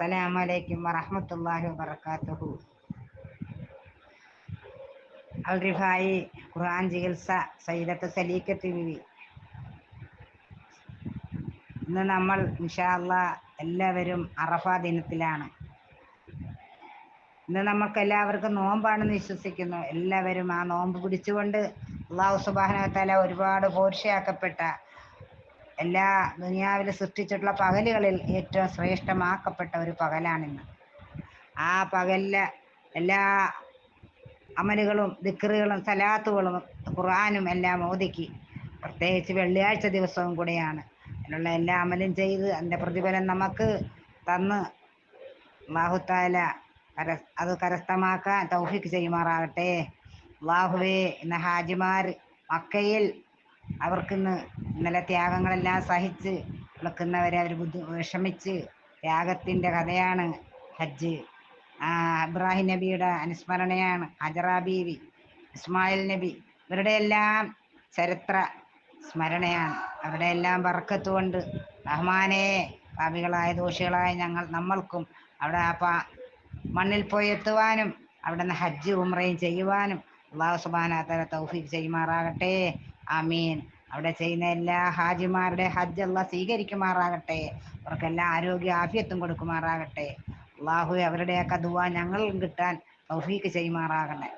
അസ്സലാമലൈക്കും വറഹമത്തല്ലാഹി വബർക്കാത്തുഹു അൽ റിഫായി ഖുർആൻ ചികിത്സ സൈദത്ത് സലീക്കത്ത് ബിവി ഇന്ന് നമ്മൾ ഇൻഷാല്ല എല്ലാവരും അറഫ ദിനത്തിലാണ്. ഇന്ന് നമുക്ക് എല്ലാവർക്കും നോമ്പാണെന്ന് വിശ്വസിക്കുന്നു. എല്ലാവരും ആ നോമ്പ് പിടിച്ചുകൊണ്ട് അള്ളാഹു സുബാനത്താല ഒരുപാട് പോർഷയാക്കപ്പെട്ട എല്ലാ ദുനിയാവിൽ സൃഷ്ടിച്ചിട്ടുള്ള പകലുകളിൽ ഏറ്റവും ശ്രേഷ്ഠമാക്കപ്പെട്ട ഒരു പകലാണിന്ന്. ആ പകലിലെ എല്ലാ അമലുകളും ദിക്കറുകളും സലാത്തുകളും ഖുർആാനും എല്ലാം ഓതിക്കി. പ്രത്യേകിച്ച് വെള്ളിയാഴ്ച ദിവസവും കൂടെയാണ്. അതിനുള്ള എല്ലാ അമലും ചെയ്ത് അതിന്റെ പ്രതിഫലം നമുക്ക് തന്ന് അള്ളാഹുത്താല കര അത് കരസ്ഥമാക്കാൻ തൗഫിക്ക് ചെയ്യുമാറാകട്ടെ. അള്ളാഹുവേ ഇന്ന് ഹാജിമാർ മക്കയിൽ അവർക്കിന്ന് ഇന്നലെ ത്യാഗങ്ങളെല്ലാം സഹിച്ച് വിളക്കുന്നവരെ അവർ ബുദ്ധി വിഷമിച്ച് ത്യാഗത്തിന്റെ കഥയാണ് ഹജ്ജ്. ഇബ്രാഹിം നബിയുടെ അനുസ്മരണയാണ് ഹജറ ബീവി ഇസ്മായിൽ നബി. ഇവരുടെ എല്ലാം ചരിത്ര സ്മരണയാണ്. അവരുടെ എല്ലാം ബർക്കത്ത് കൊണ്ട് റഹ്മാനെ പാപികളായ ദോഷികളായ ഞങ്ങൾ നമ്മൾക്കും അവിടെ ആ മണ്ണിൽ പോയി എത്തുവാനും അവിടെ നിന്ന് ഹജ്ജ് ഉമ്രയും ചെയ്യുവാനും അള്ളാഹു സുബാനത്തല തൗഫീഖ് ചെയ്യുമാറാകട്ടെ. ആമീൻ. അവിടെ ചെയ്യുന്ന എല്ലാ ഹാജിമാരുടെ ഹജ്ജ് അള്ളാഹ് സ്വീകരിക്കുമാറാകട്ടെ. അവർക്കെല്ലാം ആരോഗ്യ ആഫിയത്തും കൊടുക്കുമാറാകട്ടെ. അള്ളാഹു അവരുടെയൊക്കെ ദുവ ഞങ്ങളും കിട്ടാൻ തൗഫീഖ് ചെയ്യുമാറാകണേ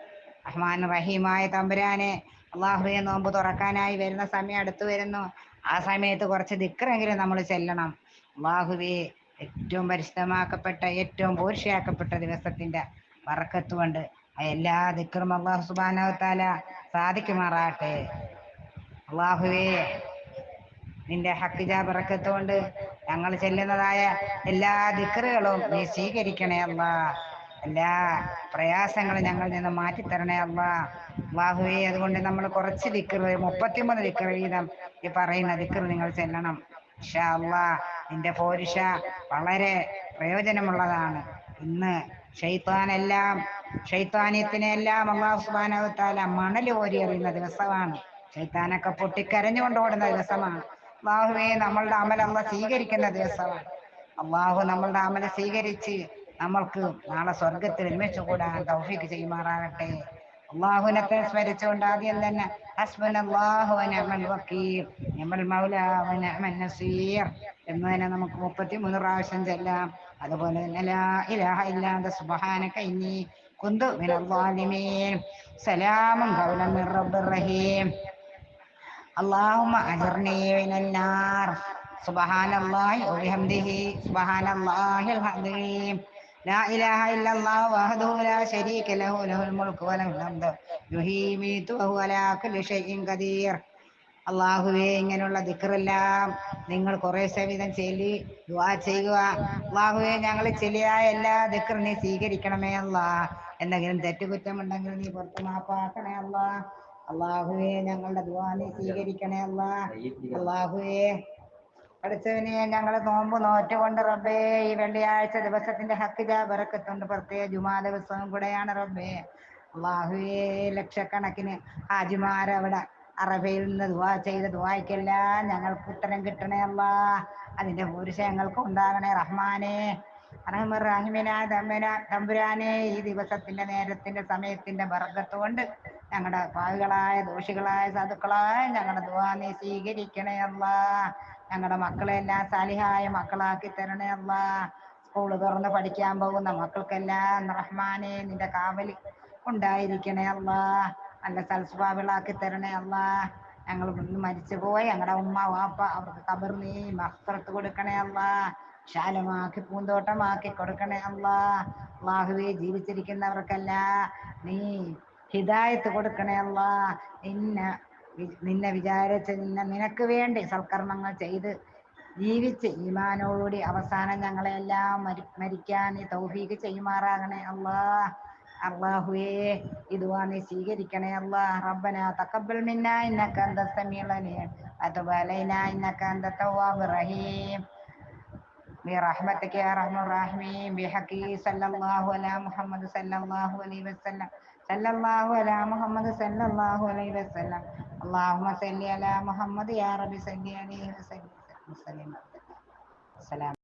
റഹ്മാൻ റഹീമായ തമ്പുരാനെ അള്ളാഹുയെ നോമ്പ് തുറക്കാനായി വരുന്ന സമയം അടുത്തു വരുന്നു. ആ സമയത്ത് കുറച്ച് ദിക്കറെങ്കിലും നമ്മൾ ചെല്ലണം. അള്ളാഹുവെ ഏറ്റവും പരിശുദ്ധമാക്കപ്പെട്ട ഏറ്റവും പോർഷയാക്കപ്പെട്ട ദിവസത്തിന്റെ വറക്കത്തുകൊണ്ട് എല്ലാ ദിക്കറും അള്ളാഹു സുബാനവത്താല സാധിക്കുമാറാട്ടെ അള്ളാഹുവേ നിന്റെ ഹക്കിജ പിറക്കത്തുകൊണ്ട് ഞങ്ങൾ ചെല്ലുന്നതായ എല്ലാ ദിക്കറുകളും നീ സ്വീകരിക്കണേ അല്ല എല്ലാ പ്രയാസങ്ങളും ഞങ്ങൾ നിന്ന് മാറ്റിത്തരണേ അല്ല അള്ളാഹുവേ അതുകൊണ്ട് നമ്മൾ കുറച്ച് ദിക്കർ മുപ്പത്തിമൂന്ന് ദിക്കർ വീതം ഈ പറയുന്ന ദിക്കർ നിങ്ങൾ ചെല്ലണം. ഷാ അള്ളാ നിന്റെ പോരിഷ വളരെ പ്രയോജനമുള്ളതാണ്. ഇന്ന് ഷെയ്ത്താനെല്ലാം ഷെയ്ത്താനിയത്തിനെല്ലാം അള്ളാഹു സുബാനവത്താല മണൽ കോരി എറിയുന്ന ദിവസമാണ്. ഷെയ്ത്താനൊക്കെ പൊട്ടിക്കരഞ്ഞുകൊണ്ട് ഓടുന്ന ദിവസമാണ്. അള്ളാഹുവെ നമ്മളുടെ അമൽ അങ്ങ് സ്വീകരിക്കുന്ന ദിവസമാണ്. അള്ളാഹു നമ്മളുടെ അമല സ്വീകരിച്ച് നമ്മൾക്ക് നാളെ സ്വർഗത്തിൽ ഒരുമിച്ച് കൂടാൻ തൗഫീക്ക് ചെയ്യുമാറാകട്ടെ. അള്ളാഹുനത്തെ സ്മരിച്ചുകൊണ്ട് ആദ്യം തന്നെ ഹസ്ബൻ അള്ളാഹു അമൽ വക്കീൽ നമ്മൾ മൗല അമൽ നസീർ എന്ന് തന്നെ നമുക്ക് മുപ്പത്തി മൂന്ന് പ്രാവശ്യം ചെല്ലാം അതുപോലെ തന്നെ ലാ ഇലാഹ ഇല്ലാതെ സുബ്ഹാനക ഇന്നി കുന്തു മിനൽ ളാലിമീൻ സലാമുൻ ഖൗലൻ മിർ റബ്ബിർ റഹീം اللهم أجرني من النار سبحان الله وبحمده سبحان الله العظيم لا إله إلا الله وحده لا شريك له له الملك وله الحمد يحيي ويميت وهو على كل شيء قدير അള്ളാഹുവേ ഇങ്ങനെയുള്ള ദിക്കറെല്ലാം നിങ്ങൾ കുറേ സവിധം ചൊല്ലി ദുവാ ചെയ്യുക. അള്ളാഹുവെ ഞങ്ങൾ ചെല്ലിയായ എല്ലാ ദിക്കറിനെ സ്വീകരിക്കണമേ അല്ലാ. എന്തെങ്കിലും തെറ്റുകുറ്റമുണ്ടെങ്കിൽ നീ പുറത്ത് മാപ്പാക്കണേ അല്ലാ. അള്ളാഹുവെ ഞങ്ങളുടെ ദുവാനെ സ്വീകരിക്കണേ അല്ലാ. അള്ളാഹുവേ പഠിച്ചവനെ ഞങ്ങൾ നോമ്പ് നോറ്റുകൊണ്ട് റബ്ബേ ഈ വെള്ളിയാഴ്ച ദിവസത്തിന്റെ ഹക്കില ബറക്കത്തുണ്ട്. പ്രത്യേക ജുമാ ദിവസവും കൂടെയാണ് റബ്ബേ. അള്ളാഹുവേ ലക്ഷക്കണക്കിന് ഹാജിമാരവിടെ അറബയിൽ നിന്ന് ദുവാ ചെയ്ത ദുവായ്ക്കെല്ലാം ഞങ്ങൾക്ക് ഉത്തരം കിട്ടണേ അല്ലാ. അതിന്റെ പുരുഷ ഞങ്ങൾക്ക് ഉണ്ടാകണേ റഹ്മാനെ. റഹ്മിനായ തമ്പന തമ്പുരാനെ. ഈ ദിവസത്തിന്റെ നേരത്തിന്റെ സമയത്തിന്റെ ബർഗത്ത് കൊണ്ട് ഞങ്ങളുടെ പാവികളായ ദോഷികളായ സാധുക്കളായ ഞങ്ങളുടെ ദുവാ നീ സ്വീകരിക്കണേ അല്ല ഞങ്ങളുടെ മക്കളെ എല്ലാം സാലിഹായ മക്കളാക്കി തരണേ അല്ല സ്കൂൾ തുറന്ന് പഠിക്കാൻ പോകുന്ന മക്കൾക്കെല്ലാം റഹ്മാനെ നിന്റെ കാവലി ഉണ്ടായിരിക്കണേ അല്ല നല്ല സൽസ്വഭാവികളാക്കി തരണേ അല്ല ഞങ്ങൾ ഇന്ന് മരിച്ചു പോയി ഞങ്ങളുടെ ഉമ്മ വാപ്പ അവർക്ക് കബർ നീ മസ്ത്രത്ത് കൊടുക്കണേ അല്ല ശാലമാക്കി പൂന്തോട്ടമാക്കി കൊടുക്കണേ അല്ല അള്ളാഹുവെ ജീവിച്ചിരിക്കുന്നവർക്കല്ല നീ ഹിദായത്ത് കൊടുക്കണേ അല്ലാ. നിന്ന നിന്നെ വിചാരിച്ച് നിന്നെ നിനക്ക് വേണ്ടി സൽക്കർമ്മങ്ങൾ ചെയ്ത് ജീവിച്ച് ഈമാനോടുകൂടി അവസാനം ഞങ്ങളെല്ലാം മരി മരിക്കാൻ നീ ചെയ്യുമാറാകണേ അല്ലാ. അള്ളാഹുവേ ഇതുവാ നീ സ്വീകരിക്കണേ അല്ലാ. റബ്ബന തഖബ്ബൽ മിന്നാ ഇന്നക അന്ത സമീഉൽ അലീം. വതുബ് അലൈനാ ഇന്നക അന്ത തവ്വാബുർ റഹീം. برحمتك يا ارحم الراحمين بحق صلى الله على محمد صلى الله عليه وسلم صلى الله على محمد صلى الله عليه وسلم اللهم صل على محمد يا رب صل عليه وسلم السلام